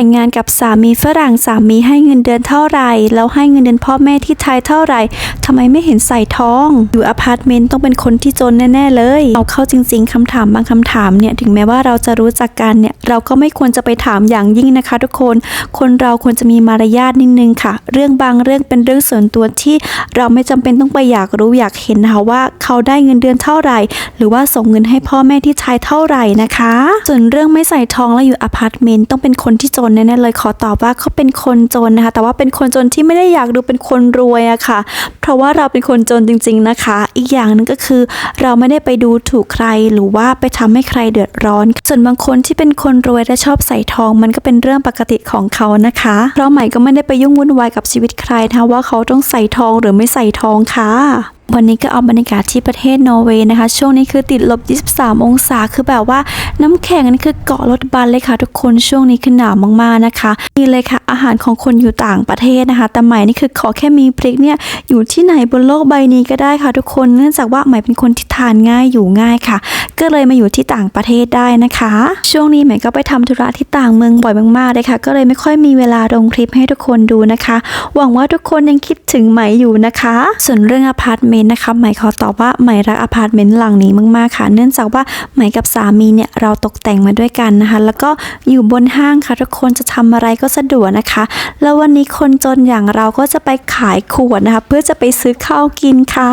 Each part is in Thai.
แต่งงานกับสามีฝรั่งสามีให้เงินเดือนเท่าไหร่ แล้วให้เงินเดือนพ่อแม่ที่ไทยเท่าไหร่ทำไมไม่เห็นใส่ท้อง อยู่อพาร์ตเมนต์ต้องเป็นคนที่จนแน่ๆเลย เอาเข้าจริง ๆคำถามบางคำถามเนี่ยถึงแม้ว่าเราจะรู้จักกันเนี่ยเราก็ไม่ควรจะไปถามอย่างยิ่งนะคะ ทุกคน คนเราควรจะมีมารยาทนิดนึงค่ะ เรื่องบางเรื่องเป็นเรื่องส่วนตัวที่เราไม่จำเป็นต้องไปอยากรู้อยากเห็นนะคะว่าเขาได้เงินเดือนเท่าไหร่ หรือว่าส่งเงินให้พ่อแม่ที่ไทยเท่าไหร่นะคะ ส่วนเรื่องไม่ใส่ทองแล้วอยู่อพาร์ตเมนต์ต้องเป็นคนที่จนแน่ๆเลยขอตอบว่าเขาเป็นคนจนนะคะ แต่ว่าเป็นคนจนที่ไม่ได้อยากดูเป็นคนรวยอะค่ะ เพราะว่าเราเป็นคนจนจริง ๆนะคะ อีกอย่างหนึงก็คือ เราไม่ได้ไปดูถูกใครหรือว่าไปทำให้ใครเดือดร้อน ส่วนบางคนที่เป็นคนรวยและชอบใส่ทอง มันก็เป็นเรื่องปกติของเขานะคะ เพราะใหม่ก็ไม่ได้ไปยุ่งวุ่นวายกับชีวิตใครนะคะว่าเขาต้องใส่ทองหรือไม่ใส่ทองค่ะ วันนี้ก็เอาบรรยากาศที่ประเทศนอร์เวย์นะคะ ช่วงนี้คือติดลบ 23 องศา คือแบบว่าน้ำแข็งนี่คือเกาะรถบัสเลยค่ะ ทุกคน ช่วงนี้คือหนาวมากๆนะคะ นี่เลยค่ะ อาหารของคนอยู่ต่างประเทศนะคะ แต่ใหม่นี่คือขอแค่มีพริกเนี่ย อยู่ที่ไหนบนโลกใบนี้ก็ได้ค่ะทุกคน เนื่องจากว่าใหม่เป็นคนที่ทานง่ายอยู่ง่ายค่ะ ก็เลยมาอยู่ที่ต่างประเทศได้นะคะ ช่วงนี้ใหม่ก็ไปทำธุระที่ต่างเมืองบ่อยมากๆเลยค่ะ ก็เลยไม่ค่อยมีเวลาลงคลิปให้ทุกคนดูนะคะ หวังว่าทุกคนยังคิดถึงใหม่อยู่นะคะ ส่วนเรื่องอพาร์ตเมนต์นะคะใหม่ขอตอบว่าใหม่รักอพาร์ตเมนต์หลังนี้มากๆค่ะ เนื่องจากว่าใหม่กับสามีเนี่ยเราตกแต่งมาด้วยกันนะคะ แล้วก็อยู่บนห้างค่ะทุกคนจะทำอะไรก็สะดวกนะคะ แล้ววันนี้คนจนอย่างเราก็จะไปขายขวดนะคะ เพื่อจะไปซื้อข้าวกินค่ะ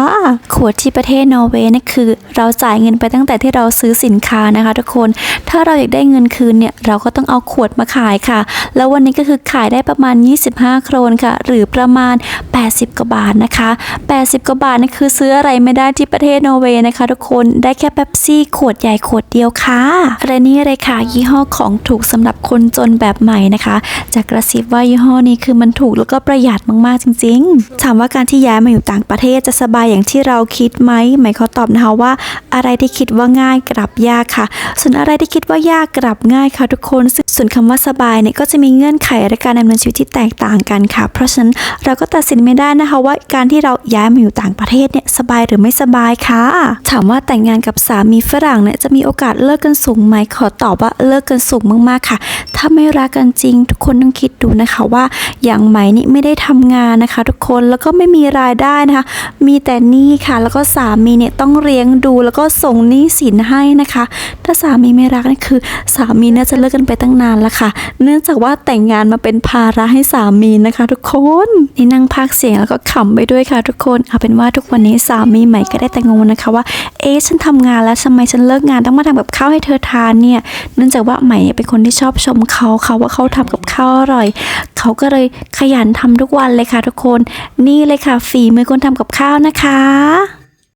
ขวดที่ประเทศนอร์เวย์นี่คือ เราจ่ายเงินไปตั้งแต่ที่เราซื้อสินค้านะคะ ทุกคน ถ้าเราอยากได้เงินคืนเนี่ยเราก็ต้องเอาขวดมาขายค่ะ แล้ววันนี้ก็คือขายได้ประมาณ 25 โครนค่ะ หรือประมาณ80 กว่าบาทนะคะ 80 กว่าบาทนี่คือซื้ออะไรไม่ได้ที่ประเทศนอร์เวย์นะคะ ทุกคนได้แค่เป๊ปซี่ขวดใหญ่ขวดเดียวค่ะและนี่เลยค่ะยี่ห้อของถูกสำหรับคนจนแบบใหม่นะคะจากกระซิบว่ายี่ห้อนี้คือมันถูกแล้วก็ประหยัดมากๆจริง ๆ ถามว่าการที่ย้ายมาอยู่ต่างประเทศจะสบายอย่างที่เราคิดไหมหมายเขาตอบนะคะว่า อะไรที่คิดว่าง่ายกลับยากค่ะ ส่วนอะไรที่คิดว่ายากกลับง่ายค่ะทุกคนส่วนคำว่าสบายเนี่ยก็จะมีเงื่อนไขและการดำเนินชีวิตที่แตกต่างกันค่ะ เพราะฉะนั้นเราก็ตัดสินไม่ได้นะคะว่าการที่เราย้ายมาอยู่ต่างประเทศเนี่ยสบายหรือไม่สบายค่ะถามว่าแต่งงานกับสามีฝรั่งเนี่ยจะมีโอกาสเลิกกันสูงไหมขอตอบว่าเลิกกันสูงมากๆค่ะ ถ้าไม่รักกันจริง ทุกคนต้องคิดดูนะคะว่าอย่างไหมนี่ไม่ได้ทำงานนะคะ ทุกคนแล้วก็ไม่มีรายได้นะคะ มีแต่หนี้ค่ะแล้วก็สามีเนี่ยต้องเลี้ยงดูแล้วก็ส่งหนี้สินให้นะคะ ถ้าสามีไม่รักนี่คือ สามีน่าจะเลิกกันไปตั้งนานแล้วค่ะ เนื่องจากว่าแต่งงานมาเป็นภาระให้สามีนะคะ ทุกคนนี่นั่งพากเสียงแล้วก็ขำไปด้วยค่ะทุกคนเอาเป็นว่าทุกวันนี้สามีใหม่ก็ได้แต่งงนะคะว่าเอ๊ะฉันทำงานแล้วทำไมฉันเลิกงานต้องมาทำกับข้าวให้เธอทานเนี่ยเนื่องจากว่าใหม่เป็นคนที่ชอบชมเขาเขาว่าเขาทำกับข้าวอร่อย เขาก็เลยขยันทำทุกวันเลยค่ะทุกคน นี่เลยค่ะฝีมือคนทำกับข้าวนะคะ